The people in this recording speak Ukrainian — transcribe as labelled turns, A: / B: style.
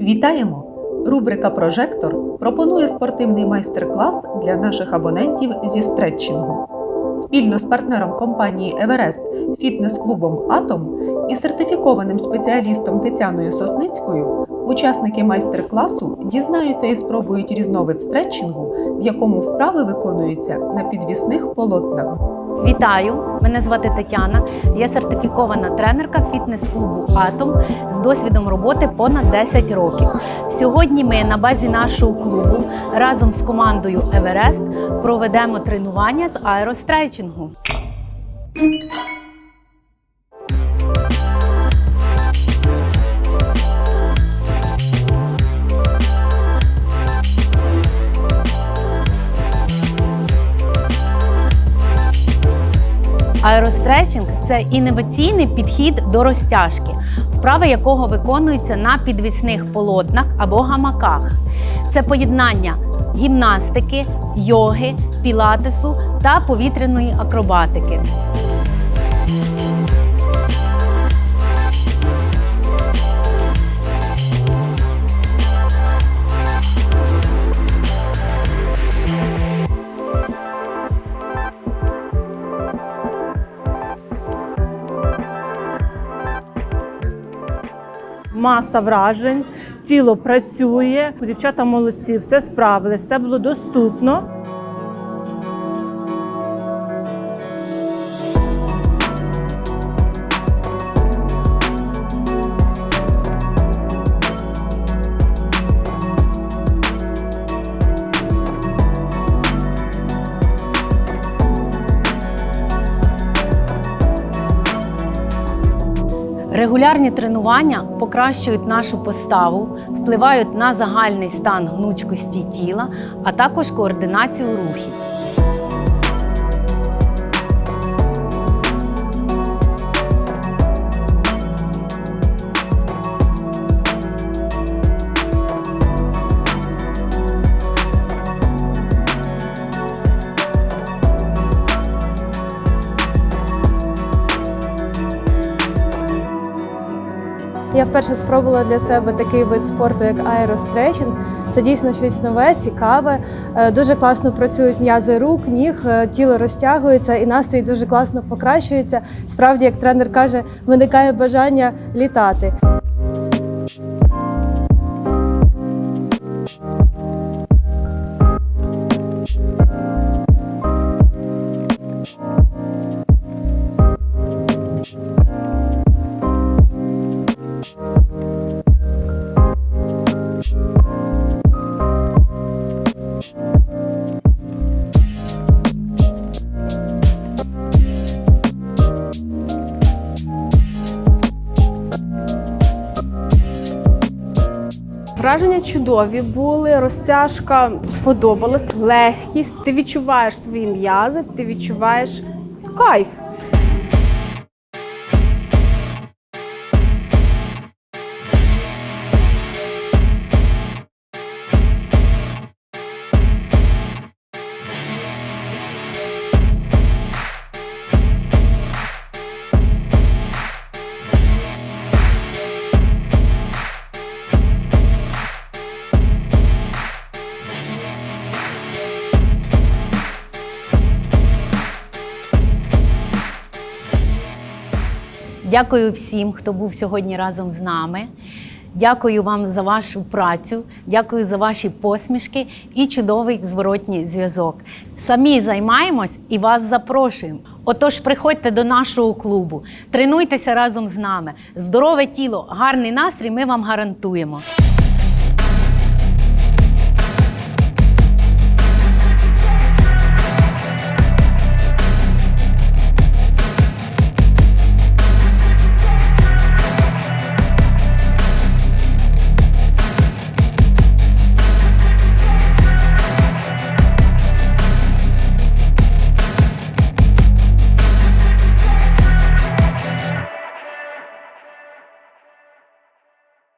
A: Вітаємо! Рубрика Прожектор пропонує спортивний майстер-клас для наших абонентів зі стретчингу. Спільно з партнером компанії Еверест, фітнес-клубом Атом і сертифікованим спеціалістом Тетяною Сосницькою учасники майстер-класу дізнаються і спробують різновид стретчингу, в якому вправи виконуються на підвісних полотнах.
B: Вітаю! Мене звати Тетяна. Я сертифікована тренерка фітнес-клубу Атом з досвідом роботи понад 10 років. Сьогодні ми на базі нашого клубу разом з командою Еверест проведемо тренування з аерострейчингу. Аеростретчинг це інноваційний підхід до розтяжки, вправи якого виконуються на підвісних полотнах або гамаках. Це поєднання гімнастики, йоги, пілатесу та повітряної акробатики.
C: Маса вражень, тіло працює. Дівчата молодці, все справились, все було доступно.
B: Регулярні тренування покращують нашу поставу, впливають на загальний стан гнучкості тіла, а також координацію рухів.
D: Я вперше спробувала для себе такий вид спорту, як аеростретчинг. Це дійсно щось нове, цікаве. Е, Дуже класно працюють м'язи рук, ніг, е, тіло розтягується і настрій дуже класно покращується. Справді, як тренер каже, виникає бажання літати.
E: Враження чудові були, розтяжка сподобалась, легкість. Ти відчуваєш свої м'язи, ти відчуваєш кайф.
B: Дякую всім, хто був сьогодні разом з нами. Дякую вам за вашу працю, дякую за ваші посмішки і чудовий зворотній зв'язок. Самі займаємось і вас запрошуємо. Отож, приходьте до нашого клубу, тренуйтеся разом з нами. Здорове тіло, гарний настрій ми вам гарантуємо.